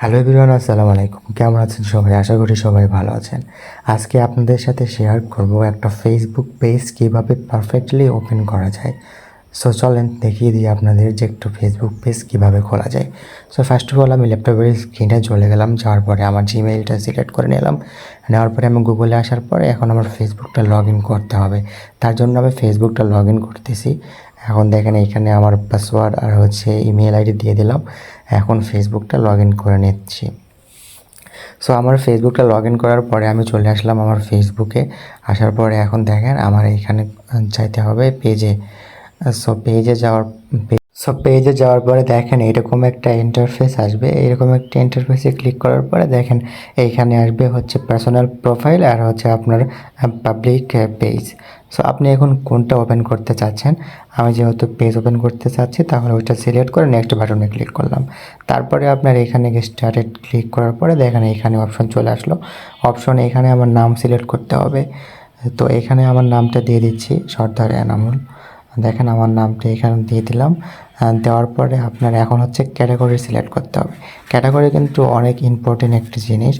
Hello everyone আসসালামু আলাইকুম। কেমন আছেন সবাই? আশা করি সবাই ভালো আছেন। আজকে আপনাদের সাথে শেয়ার করব একটা ফেসবুক পেজ কীভাবে পারফেক্টলি ওপেন করা যায়। সো চলেন দেখিয়ে দিই আপনাদের যে একটু ফেসবুক পেজ কীভাবে খোলা যায়। সো ফার্স্ট অফ অল আমি ল্যাপটপের স্ক্রিনে চলে গেলাম, যাওয়ার পরে আমার জিমেইলটা সিলেক্ট করে নিলাম। নেওয়ার পরে আমি গুগলে আসার পরে এখন আমার ফেসবুকটা লগ ইন করতে হবে। তার জন্য আমি ফেসবুকটা লগ ইন করতেছি। এখন দেখেন এখানে আমার পাসওয়ার্ড আর হচ্ছে ইমেল আইডি দিয়ে দিলাম। এখন ফেসবুকটা লগ ইন করে নিচ্ছি। সো আমার ফেসবুকটা লগ ইন করার পরে আমি চলে আসলাম আমার ফেসবুকে আসার পরে এখন দেখেন আমার এখানে চাইতে হবে পেজে সো পেজে যাওয়ার সো পেজে যাওয়ার পরে দেখেন এরকম একটা ইন্টারফেস আসবে। এরকম একটা ইন্টারফেসে ক্লিক করার পরে দেখেন এইখানে আসবে হচ্ছে পার্সোনাল প্রোফাইল আর হচ্ছে আপনার পাবলিক পেজ সো আপনি এখন কোনটা ওপেন করতে চাচ্ছেন? আমি যেহেতু পেজ ওপেন করতে চাচ্ছি, তাহলে ওইটা সিলেক্ট করে নেক্সট বাটনে ক্লিক করলাম। তারপরে আপনার এখানে স্টার্টেড ক্লিক করার পরে দেখেন এখানে অপশন চলে আসলো। অপশন এখানে আমার নাম সিলেক্ট করতে হবে। তো এখানে আমার নামটা দিয়ে দিচ্ছি সর্দার এনামুল। দেখেন আমার নামটি এখানে দিয়ে দিলাম। দেওয়ার পরে আপনার এখন হচ্ছে ক্যাটাগরি সিলেক্ট করতে হবে। ক্যাটাগরি কিন্তু অনেক ইম্পর্টেন্ট একটি জিনিস।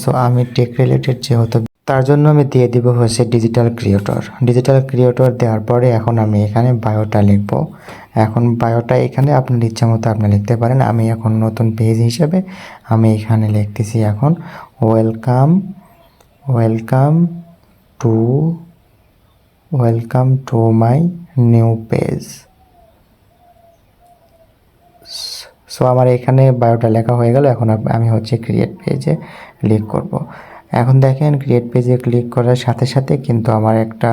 সো আমি টেক রিলেটেড যেহেতু, তার জন্য আমি দিয়ে দিব হচ্ছে ডিজিটাল ক্রিয়েটর ডিজিটাল ক্রিয়েটর দেওয়ার পরে এখন আমি এখানে বায়োটা লিখব। এখন বায়োটা এখানে আপনার ইচ্ছা মতো আপনি লিখতে পারেন। আমি এখন নতুন পেজ হিসেবে আমি এখানে লিখতেছি এখন welcome welcome to welcome to my new page so আমার এখানে বায়োটা লেখা হয়ে গেল এখন আমি হচ্ছে ক্রিয়েট পেজে ক্লিক করব। এখন দেখেন ক্রিয়েট পেজে ক্লিক করার সাথে সাথে কিন্তু আমার একটা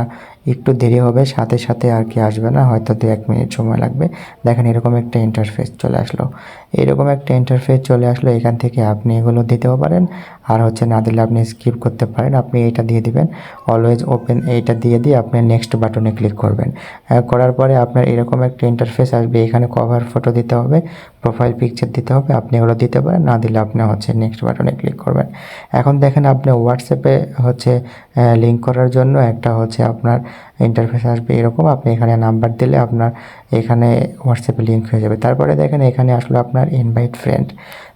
একটু দেরি হবে, সাথে সাথে আর কি আসবে না, হয়তো দু এক মিনিট সময় লাগবে। দেখেন এরকম একটা ইন্টারফেস চলে আসলো। এরকম একটা ইন্টারফেস চলে আসলো, এখান থেকে আপনি এগুলো দিতেও পারেন। আর হচ্ছে না দিলে আপনি স্কিপ করতে পারেন। আপনি এটা দিয়ে দিবেন। অলওয়েজ ওপেন এইটা দিয়ে দিয়ে আপনি নেক্সট বাটনে ক্লিক করবেন। করার পরে আপনার এরকম একটা ইন্টারফেস আসবে। এখানে কভার ফটো দিতে হবে প্রোফাইল পিকচার দিতে হবে, আপনি এগুলো দিতে পারেন। না দিলে আপনি হচ্ছে নেক্সট বাটনে ক্লিক করবেন। এখন দেখেন আপনি হোয়াটসঅ্যাপে হচ্ছে লিঙ্ক করার জন্য একটা হচ্ছে আপনার ইন্টারফেস আসবে, এরকম আপনি এখানে নাম্বার দিলে আপনার এখানে হোয়াটসঅ্যাপে লিঙ্ক হয়ে যাবে। তারপরে দেখেন এখানে আসলো আপনার ইনভাইট ফ্রেন্ড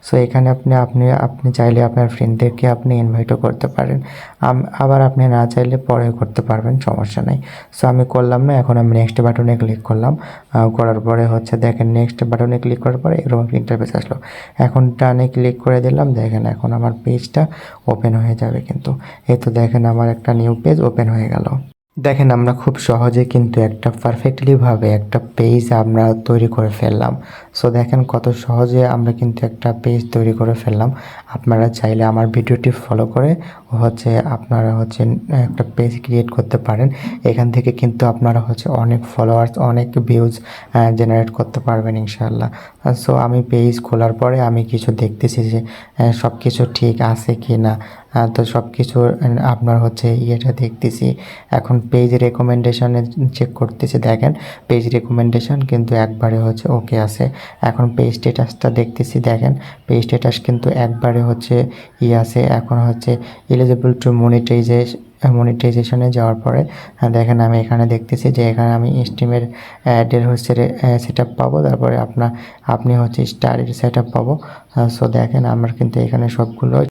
সো এখানে আপনি আপনি আপনি চাইলে আপনার ফ্রেন্ডদেরকে আপনি ইনভাইটও করতে পারেন। আবার আপনি না চাইলে পরে করতে পারবেন, সমস্যা নেই। সো আমি করলাম না, এখন আমি নেক্সট বাটনে ক্লিক করলাম। করার পরে হচ্ছে দেখেন নেক্সট বাটনে ক্লিক করার পরে এরকম ইন্টারফেস আসলো। এখন ডানে ক্লিক করে দিলাম, দেখেন এখন আমার পেজটা ওপেন হয়ে যাবে কিন্তু। এই তো দেখেন আমার একটা নিউ পেজ ওপেন হয়ে গেল। দেখেন, আমরা খুব সহজে কিন্তু একটা পারফেক্টলিভাবে একটা পেজ আমরা তৈরি করে ফেললাম। সো দেখেন কত সহজে আমরা কিন্তু একটা পেজ তৈরি করে ফেললাম। আপনারা চাইলে আমার ভিডিওটি ফলো করে হচ্ছে আপনারা হচ্ছে একটা পেজ ক্রিয়েট করতে পারেন। এখান থেকে কিন্তু আপনারা হচ্ছে অনেক ফলোয়ার্স অনেক ভিউজ জেনারেট করতে পারবেন ইনশাল্লাহ সো আমি পেজ খোলার পরে আমি কিছু দেখতেছি যে সব কিছু ঠিক আছে কি না তো সব কিছু আপনার হচ্ছে ইয়েটা দেখতেছি। এখন পেজ রেকমেন্ডেশনে চেক করতেছি, দেখেন। পেজ রেকমেন্ডেশন কিন্তু একবারে হচ্ছে ওকে আছে। এখন পেজ স্ট্যাটাসটা দেখতেছি, দেখেন। পেজ স্ট্যাটাস কিন্তু একবারে হচ্ছে ই আছে। এখন হচ্ছে এলিজিবল টু মনিটাইজেশন মনিটাইজেশনে যাওয়ার পরে দেখেন আমি এখানে দেখতেছি যে এখানে আমি স্টিমের অ্যাডের হচ্ছে সেট আপ পাবো। তারপরে আপনার আপনি হচ্ছে স্টারের সেট আপ পাবো সো দেখেন আমার কিন্তু এখানে সবগুলো